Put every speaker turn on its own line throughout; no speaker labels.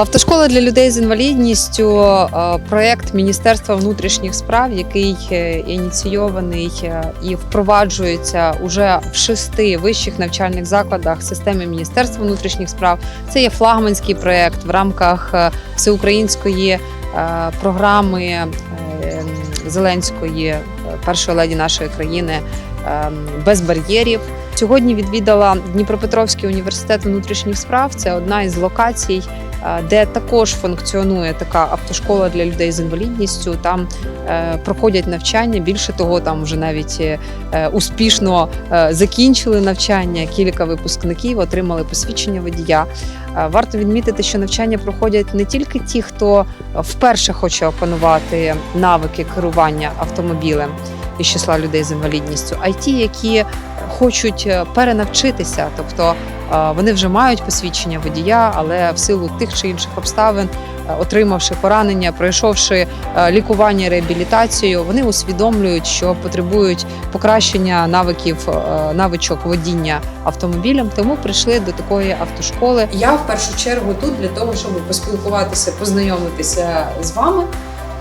Автошкола для людей з інвалідністю е, проект Міністерства внутрішніх справ, який е, ініційований е, і впроваджується уже в шести вищих навчальних закладах системи Міністерства внутрішніх справ. Це є флагманський проект в рамках всеукраїнської програми Зеленської, першої леді нашої країни без бар'єрів. Сьогодні відвідала Дніпропетровський університет внутрішніх справ. Це одна із локацій, де також функціонує така автошкола для людей з інвалідністю. Там е, проходять навчання. Більше того, там вже навіть е, успішно е, закінчили навчання. Кілька випускників отримали посвідчення водія. Е, Варто відмітити, що навчання проходять не тільки ті, хто вперше хоче опанувати навики керування автомобілем із числа людей з інвалідністю, а й ті, які хочуть е, перенавчитися, тобто е, вони вже мають посвідчення водія, але в силу тих чи інших обставин, е, отримавши поранення, пройшовши лікування, реабілітацію, вони усвідомлюють, що потребують покращення навиків навичок водіння автомобілем. Тому прийшли до такої автошколи. Я в першу чергу тут для того, щоб поспілкуватися, познайомитися з вами.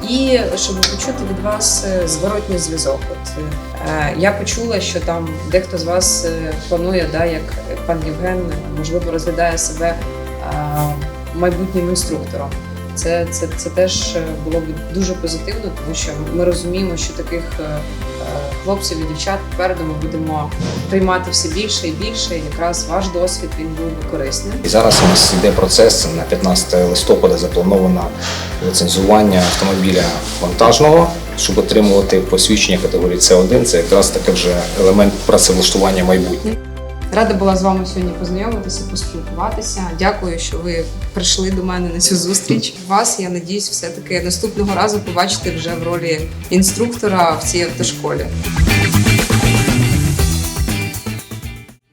І щоб почути від вас е, зворотній зв'язок. От е, я почула, що там дехто з вас е, планує, да, як пан Євген, можливо, розглядає себе е, майбутнім інструктором. Це, це, це теж е, було б дуже позитивно, тому що ми розуміємо, що таких е, е, хлопців і дівчат попереду ми будемо приймати все більше і більше. І якраз ваш досвід він був би корисним.
І зараз у нас йде процес на 15 листопада заплановано ліцензування автомобіля вантажного, щоб отримувати посвідчення категорії С1. Це якраз таке вже елемент працевлаштування майбутнього.
Рада була з вами сьогодні познайомитися, поспілкуватися. Дякую, що ви прийшли до мене на цю зустріч. Вас я надіюсь, все таки наступного разу побачити вже в ролі інструктора в цій автошколі.